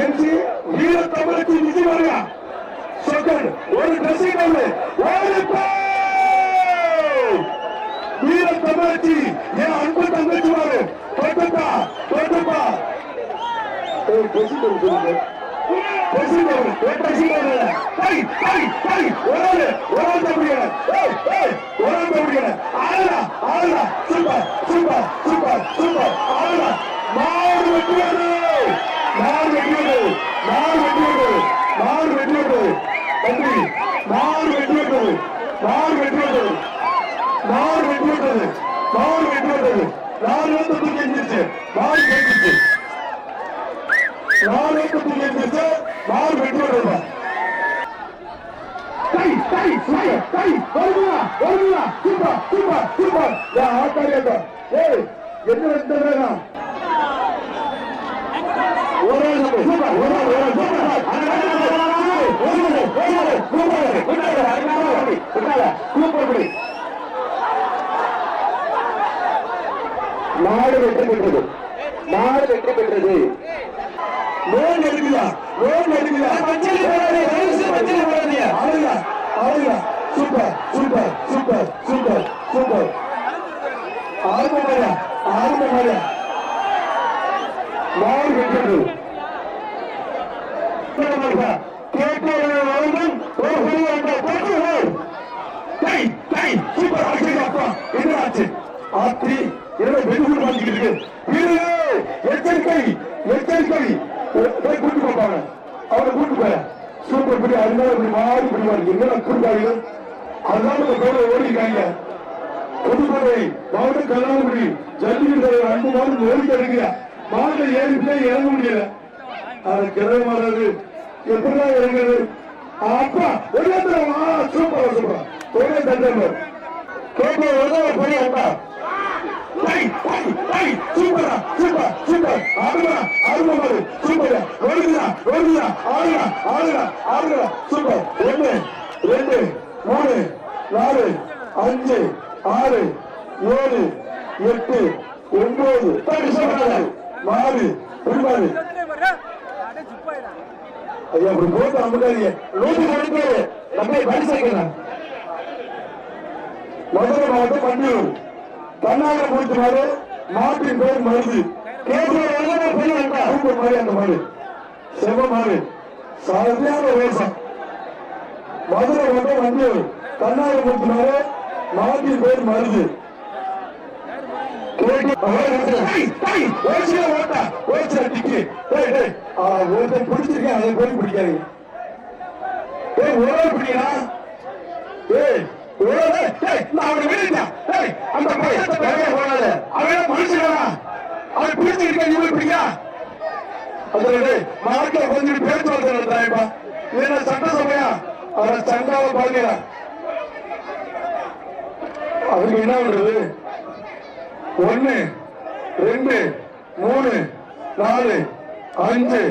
என்று வீர தமிழுக்கு நிதி வருகா சொற்கள் ஒரு டிரெஸ்ஸிங் வீர தமிழச்சி என் அன்பு தங்கச்சி வாரு தொட்டுப்பா தொட்டுப்பா. ஒரு டிரெஸ்ஸிங் டேபிள் ஒரு கை கை கை ஒரு ஆளு ஒரு ஆள் தம்பிங்க ஏய் ஏய் ஒரு ஆள் தம்பிங்க ஆளா ஆளா சூப்பர் சூப்பர் சூப்பர் சூப்பர். ஆளா மாடு வெட்டியது மாடு வெட்டியது மாடு வெட்டியது மாடு வெட்டியது தம்பி மாடு வெட்டியது மாடு வெட்டியது மாடு வெட்டியது மாடு வெட்டியது நாலு வந்து தூக்கி எந்திரிச்சு மாடு வெட்டிச்சு நாலு வந்து தூக்கி எந்திரிச்சு மாடு வெட்டியது கை கை சூப்பர் கை வருமா வருமா சூப்பர் சூப்பர் சூப்பர் யா ஆட்டாரியா ஏய் என்ன ரெண்டு வேணும் ஒரு ஆள் சூப்பர் ஒரு ஆள் ஒரு ஆள் சூப்பர் நாடு வெற்றி பெற்றது நாடு வெற்றி பெற்றது லோன் நடுவியா லோன் எடுக்கலா மஞ்சள் போடாதீங்க மஞ்சள் போடாதீங்க அழகா அழகா super super super super super ஆரம்ப மாறியா ஆரம்ப மாறியா நாடு வெற்றது சூப்பர் அப்பா என்ன ஆச்சு ஆத்தி என்ன வெகுள் வாங்கிட்டு இருக்கு? வீரே எச்சரிக்கை எச்சரிக்கை. கூட்டு போப்பாங்க அவரை கூட்டு போய சூப்பர் படி அதனால இப்படி மாறி பிடிவாங்க என்ன கூட்டாங்க அதனால இந்த பேரை ஓடிக்காங்க புதுக்கோட்டை மாவட்டம் கல்லாங்குடி ஜல்லிக்கட்டு அன்பு மாதம் ஓடி இருக்கிற மாவட்ட ஏழு இறங்க முடியல? அது கிளம்ப எப்படிதான் இறங்குறது? அப்பா ஒரே சூப்பர் சூப்பர். ஒரே தண்டர் கேட்க ஒரே பெரிய அப்பா சூப்பரா சூப்பர் சூப்பர். அருமா அருமா சூப்பர். வருகிறா வருகிறா ஆளுடா ஆளுடா ஆளுடா சூப்பர். ஒன்று ரெண்டு மூணு நாலு அஞ்சு ஆறு ஏழு எட்டு ஒன்பது. சொல்றாங்க. நாலு ஒன்பது ஐயா அப்படி போட்டு அமுக்காதீங்க. நூத்தி ரெண்டு பேரு மதுரை மாவட்டம் பண்டியூர் கண்ணாக போட்டுமாறு மாட்டின் பேர் மருது. கேசவர் மாதிரி அந்த மாதிரி செவ மாடு சரியான வேஷம். மதுரை மாவட்டம் வண்டியூர் கண்ணாக போட்டுமாறு மாட்டின் பேர் மருது பிடிச்சிருக்கேன் அதை போய் பிடிக்காது ஏய் ஆள் பிடிக்கிறா ஏய் ஆள் ஏய் நான் அவனை விடுறேன் ஏய் அந்த பையத்தை பெரிய போனால அவன் மனுஷனா அவன் பிடிச்சிருக்கேன் நீ போய் பிடிக்கா? அது மார்க்கெட் கொஞ்சம் பேச்சுவார்த்தை நடத்துறாய்ப்பா இது சட்டசபையா அவன் சங்காவை பாருங்கிறான் அவருக்கு என்ன பண்றது? ஒன்னு ரெண்டு மூணு நாலு அஞ்சு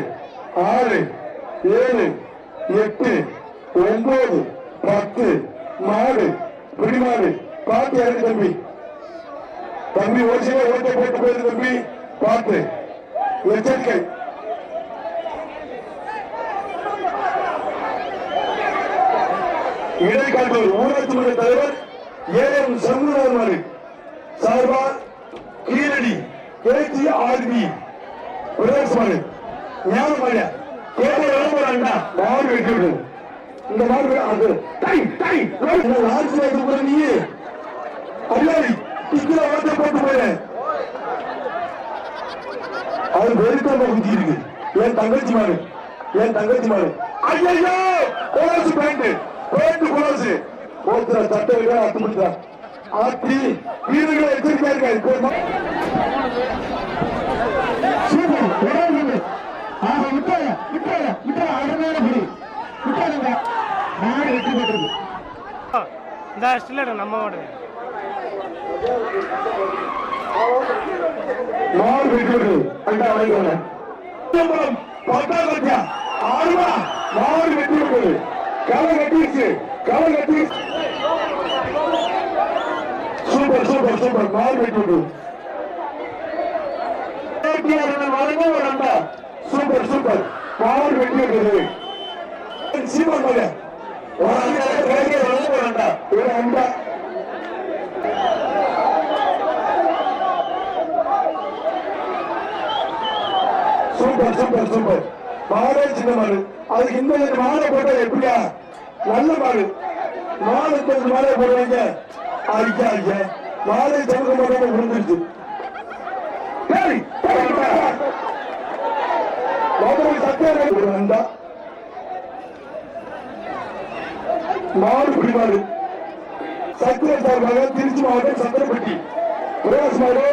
ஆறு ஏழு எட்டு ஒன்பது பத்து மாடு பிடிமாடு பார்த்து எனக்கு தம்பி? தம்பி ஓசியா ஓட்டை போட்டு போயிரு தம்பி. பார்த்து எச்சரிக்கை. இடைக்காட்டூர் ஊராட்சி மன்ற தலைவர் ஏ எம் சண்முகநாதன் மாடு சார்பா கீழடி கேஜி ஆர்பி பிரதேச மாடு ஞாபகம் மாடியா கேட்க விளம்பரம்டா மாடு வெட்டி விடு இந்த மாடு அது. டை டை லாட்சி வைக்க போற நீ அல்லாடி டிக்கில ஓட்ட போட்டு போயிரு அது வெறுக்காம குத்தி இருக்கு. என் தங்கச்சி மாறு என் தங்கச்சி மாறு ஐயோ கோலசு பேண்ட் பேண்ட் கோலசு. ஒருத்தர் சட்டை விட அத்து முடிச்சா சூப்பர். ஒரே வீடு ஆக விட்டாய? விட்டாய? விட்டாய? அருமையான பிடி. விட்டாருங்க நாடு வெற்றி பெற்றது. இந்த ஸ்டில் நம்ம அண்டா வாங்கிக்கோங்க சிதம்பரம் பத்தாம் ஆறுமா மாடு வெற்றி களை கட்டிடுச்சு களை கட்டிடுச்சு சூப்பர் சூப்பர் சூப்பர். மால் விட்டுடு சூப்பர் சூப்பர். மால் விட்டுடு சூப்பர் மகே சூப்பர் சூப்பர் சூப்பர். மாடே சின்ன மாடு அதுக்கு இந்த மாலை போட்டது எப்படியா? நல்ல மாடு மாடு மாலை போடுவாங்க. ஐயா ஐயா வாழை தடுக்க மாட்டாம விழுந்துருச்சு. மாடு பிடிவாடு சக்கரை சார்பாக திருச்சி மாவட்டம் சக்கரப்பட்டி பிரகாஷ் மாடு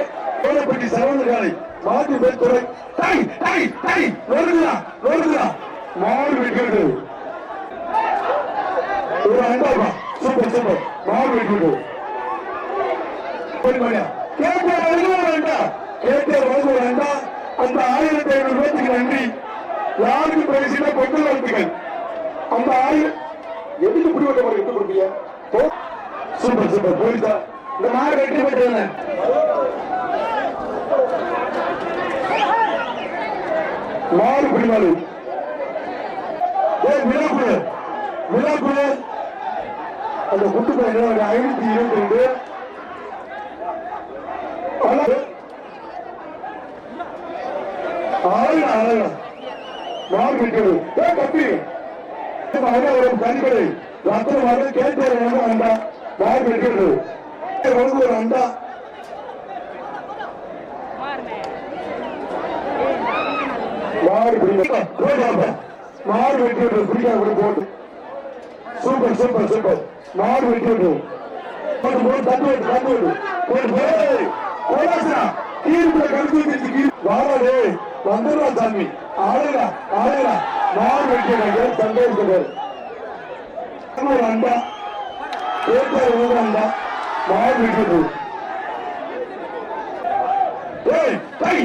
கோலப்பட்டி சரவண காலை மாட்டு பேர் துறை டை டை டை வருதுடா வருதுடா மாடு ஒரு அண்டாபா சூப்பர் சூப்பர். மாடு விட்டுவிடு. வேண்டாம். கேட்டார் வழங்க வேண்டாம். அந்த ஆயிரத்தி ஐநூறு ரூபாய்க்கு நன்றி. யாருக்கு பிரைஸ்னா கொண்டு வாழ்த்துக்கள். அந்த ஆயிரம் எதுக்கு இப்படி வட்ட மாதிரி கொடுப்பீங்க? Super super. இந்த மாடு வெற்றி பெற்றது மாடு பிடிமாடு விழாக்குழு விழாக்குழு அந்த குட்டு ஐநூத்தி இருபத்தி ரெண்டு. மார்பிட்டது ஏ கப்பி மகனவரும் கண்களை ரத்தம் வந்து கேட்டு அண்டா. மார்பிட்டது வந்து ஒரு அண்டா. மாறு வெற்றி போட்டு. Super super super. மாறு வெற்றி தட்டு தட்டு தீர்ப்பு கருத்து வாராடே வந்துடுறா சாமி. ஆளுடா ஆளுடா நான் வெட்டினாங்க சந்தோஷப்படுவார் ஒரு அண்டா ஏற்பாடு ஒரு அண்டா நான் வெட்டி ஏய் டை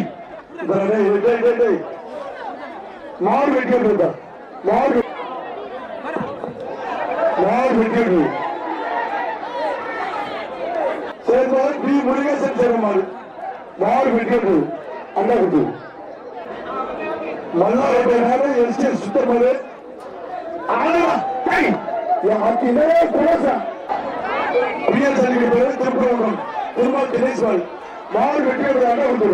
மாறு வெட்டி மாறு மாறு வெட்டி மாடு வெட்டியது அண்ணா குட்டு. மல்லாரப்பேனால எஸ்டேட் சுத்தமாறு ஆனா டை பேரு திருப்பரங்குன்றம் திருமால் தினேஸ்வரன் மாடு வெட்டியது அண்ணா குட்டு.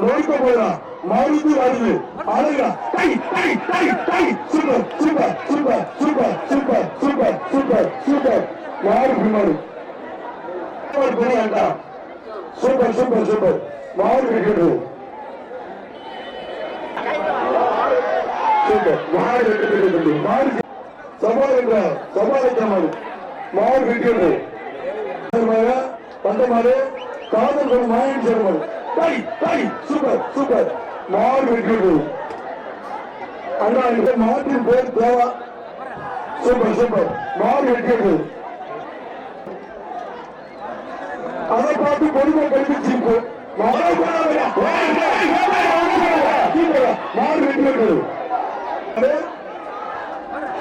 நோய்க்க போதா மாறுது வருது. அழகா டை டை டை tie super super super super super super super super. பின்னாடி சூப்பர் சூப்பர் சூப்பர். வாழ்கிறது சூப்பர். வாழ்கிறது வாழ்க்கை சமாளிக்கிறார் சமாளிக்காமல் மாவல் வீட்டியது பந்தமாறு காதல் கொண்டு மாயன் சேர்மல் டை டை சூப்பர் சூப்பர். மாவல் வீட்டியது அண்ணா இது மாற்றின் பேர் தேவா. Super super. மாவல் வீட்டியது அதை பார்த்து பொறுமை கழிச்சிருக்கு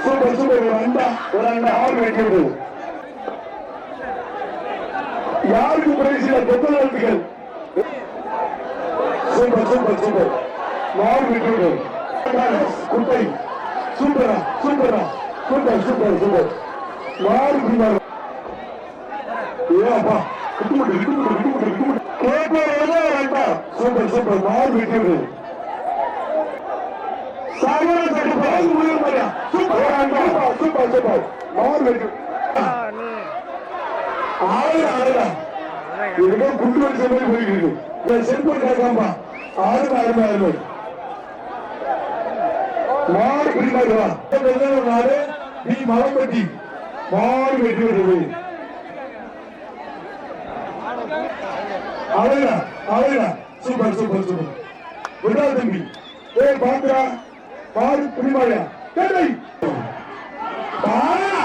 சூப்பர் சூப்பர் ரெண்டா ஒரு ரெண்டு ஆறு விக்கெட் யாருக்கு பிரைஸ்ல கொத்தலாட்டுகள் சூப்பர் சூப்பர் சூப்பர் நாலு விக்கெட் குட்டை சூப்பரா சூப்பரா சூப்பர் சூப்பர் சூப்பர் நாலு ஏப்பா சூப்பர் சூப்பர் மாறு விட்டு சாகர சட்டு பாஸ் முடிவு மரியா சூப்பர் சூப்பர் சூப்பர் சூப்பர் மாறு விட்டு ஆறு ஆறுடா இதுக்கு குண்டு வச்சு போய் போயிட்டு இருக்கு இந்த செல்போன் கேட்காம்பா ஆறு ஆறு ஆறு மாறு பிடிக்காதுவா? நாடு நீ மரம் கட்டி மாறு வெட்டி விடுது அழகா அழகா. Super super super. விடா தம்பி. ஏ பாக்குறா பாரு புனிமாயா கேட்டை. பாரா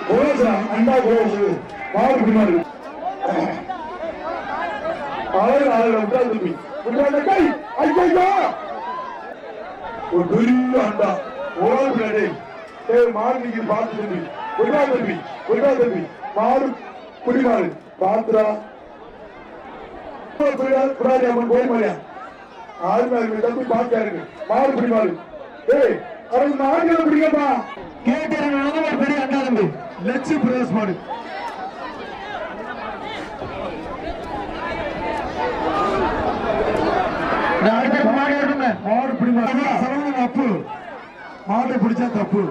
கோலசா அண்டா கோலசு. பாரு புனிமாரு அழகா அழகா. விடா தம்பி. விடா கை. ஐயோ ஒரு பெரிய அண்டா. ஓலா பிள்ளை ஏ மாறு நீங்கள் பார்த்து தம்பி. விடா தம்பி. விடா தம்பி. மாறு குடிமாறு பாத்ரா அம்மன் போய் மாடியா ஆளுமை அருமை தம்பி பாக்கியா இருக்கு மாடு பிடி மாடு ஏய் அவன் மாடுகளை பிடிக்கப்பா கேட்டேன் பெரிய அண்ணா தம்பி. லட்சு பிரதேஷ் மாடு. மாடு அப்பு பிடிச்சா தப்பு.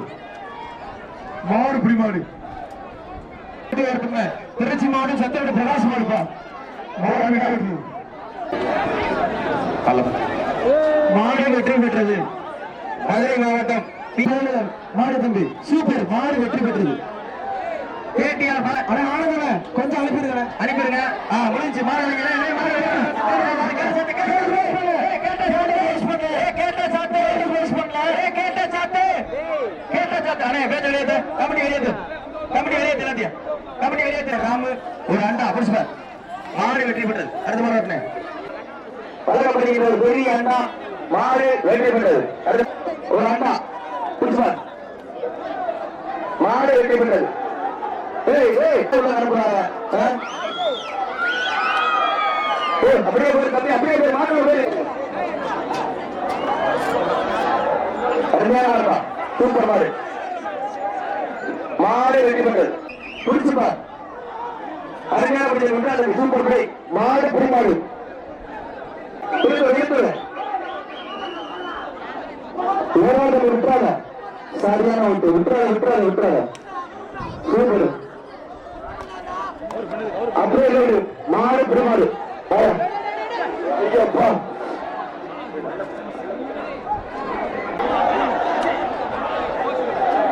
திருச்சி மாவட்டம் சத்தியோட பிரகாஷ் மாடுப்பா. மாடு வெற்றி பெற்றது மதுரை மாவட்டம் மாடு தம்பி சூப்பர் மாடு வெற்றி பெற்றது கேட்டியார் கொஞ்சம் அனுப்பிடுங்க அனுப்பிடுங்க ஆ முடிஞ்சு மாடு கேட்ட கேட்ட அண்ணே, ஒரு அண்டா புடிச்சு மாடு வெற்றி பெற்றது அடுத்த மாடு ஒரு பெரிய அண்டா மாடு வெற்றி பெற்றது ஒரு அம்மா புடிச்சு பார். மாடு வெற்றி பெற்றது ஏய் ஏய் ஏய், அப்படியே போய் தம்பி அப்படியே போய் மாடு போய் அருமையான மாடுப்பா சூப்பர் மாடு. மாடு வெற்றி பெற்றது புடிச்சுப்பா அருமையான படி சூப்பர் படி மாடு மாடு ஓராத விட்டுறாத. சரியான விட்டு விட்டுறாத விட்டுறாத விட்டுறாத. சூப்பர். அப்படியே இல்லை மாடு பிடிமாடு ஐயப்பா.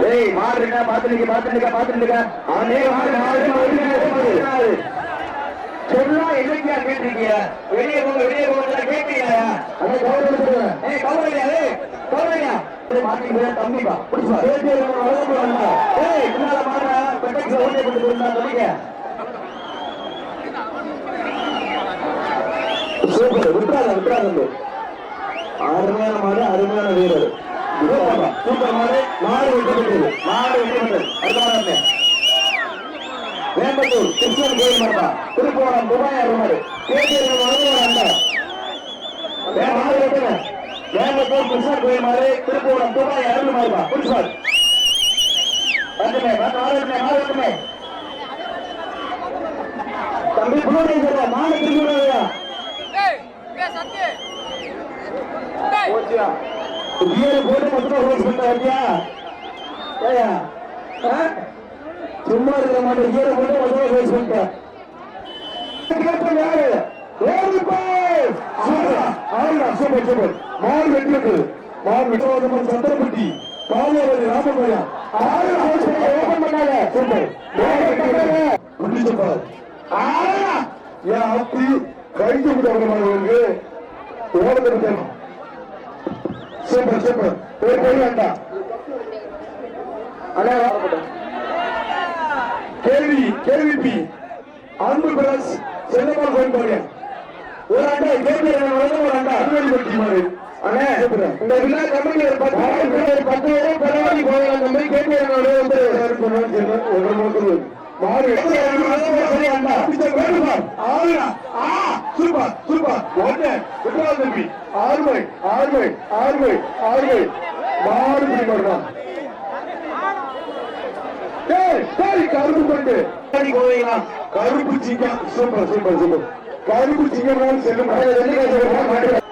ஏய் மாடு இருக்கா? பாத்துருக்க பாத்துருக்க பாத்து அவனே மாடு மாடு மாடு. சொன்னா என்னைக்கா கேட்டிருக்கீங்க வெளியே போங்க வெளியே போங்க கேட்கலையா அதான் கவலை சொல்லுங்க. ஏய் கவலையா? ஏய் கவலையா? மாட்டிக்கிற தம்பிப்பா புடிச்சா ஏய் பின்னால மாடுறா பெட்டெக்ஸ் ஓட்டை போட்டு இருந்தா சூப்பர். விட்டுறாத அருமையான மாடு அருமையான வீரர். சூப்பர் மாடு. மாடு. பெற்றது. மாடு அடுத்த மாடு வேம்பத்தூர் கிருஷ்ணன் கோயில் மாட்டா திருப்போணம் துபாய் மாடு அந்த மாடு வெட்டுங்க வேம்பத்தூர் கிருஷ்ணன் கோயில் மாடு திருப்போணம் துபாய் அருள் மாடுப்பா புடிச்சார் வந்துமே வெட்டுமே மாடு வெட்டுமே தம்பி புள்ளி சொல்ற மாடு திருப்பி விடாதயா போச்சியா? பியர் போட்டு மொத்தமா ரோஸ் பண்ண வந்தியா ஏயா ஆ? சும்மா இருக்க மாட்டேன். பியர் போட்டு மொத்தமா ரோஸ் பண்ணிட்டேன் கேட்பேன் யாரு? Super super. மாடு வெட்டி விட்டது மாடு விட்டவாதம் சந்திரபட்டி பாலியவதி ராமகோயா ஆறு ஓபன் பண்ணாங்க. சூப்பர். முடிச்சப்பார் ஏன் ஆத்தி கைக்கு விட்டவங்களுக்கு ஓடுறது தேணும் சூப்பர் சூப்பர். ஒரு கை வேண்டாம். அண்ணா கேள்வி கேள்வி அன்பு பிளஸ் செல்லமால் கோயில் ஒரு அண்டா ஒரு அண்டா. பற்றி மாதிரி. இந்த விழா கம்பெனி பத்து பேரும் பரவாயில்லை போகலாம் வந்து ஒரு நோக்கம் அண்டா ஆ சூப்பர் சூப்பர் ஒன்னு விக்ரா தம்பி. ஆறுமை ஆறுமை ஆறுமை ஆறுமை மாறு பிடி மாறுதான். கருப்பு கொண்டு கருப்பு சிங்கம் சூப்பர் சூப்பர் சூப்பர். கருப்பு சிங்கம் செல்லும்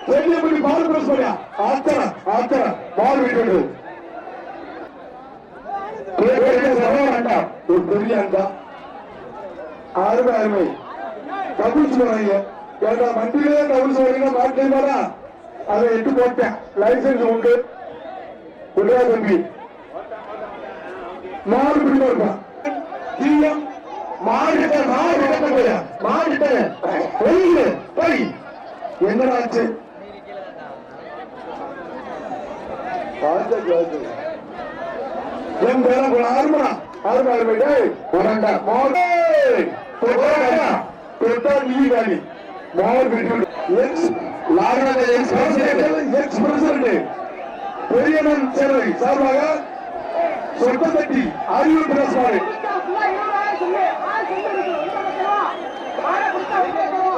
செல்லியப்படி பால் பிரஸ் பண்ணியா ஆத்தர ஆத்தர. பால் விட்டு ஒரு பெரிய அண்டா அருமை அருமை. கபூல் சொல்றீங்க ஏண்டா மண்டியிலே கபூல் சொல்றீங்க மாட்டேன் அதை எட்டு போட்டேன். லைசன்ஸ் உண்டு. உடா தம்பி. மாடு பிடிமா இருப்பான் தீயம் மாடிட்ட மாடிட்ட போயா மாடிட்ட வெளியில போய் என்னடா ஆச்சு என் பேர போல ஆறுமா ஆறுமா ஆறுமா டேய் உடண்டா மாடு நீ காலி மாடு எக்ஸ் எக்ஸ் பிரசிடென்ட் பெரியனன் சேவை சார்பாக சொட்டத்தட்டி அறிவு பிரசாடு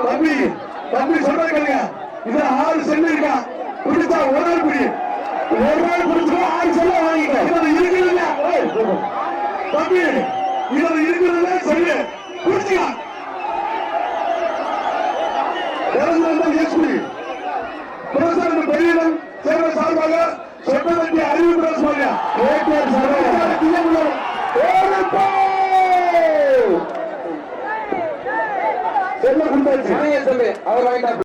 தம்பி தம்பி சொல்றது கேளுங்க. இதுல ஆறு செல்லு இருக்கா? பிடிச்சா ஒரு நாள் பிடி ஒரு நாள் பிடிச்சா ஆறு செல்ல வாங்கிக்க. இதுல தம்பி இதுல இருக்கிறதுல சொல்லு. பிடிச்சிக்கா பெரிய. பிரசிடண்ட் சார்பாக சட்டமன்ற அறிவிப்பு பேசுவாங்க செல்ல கொடுத்தாச்சு சொல்லு அவர் வாங்கிட்டா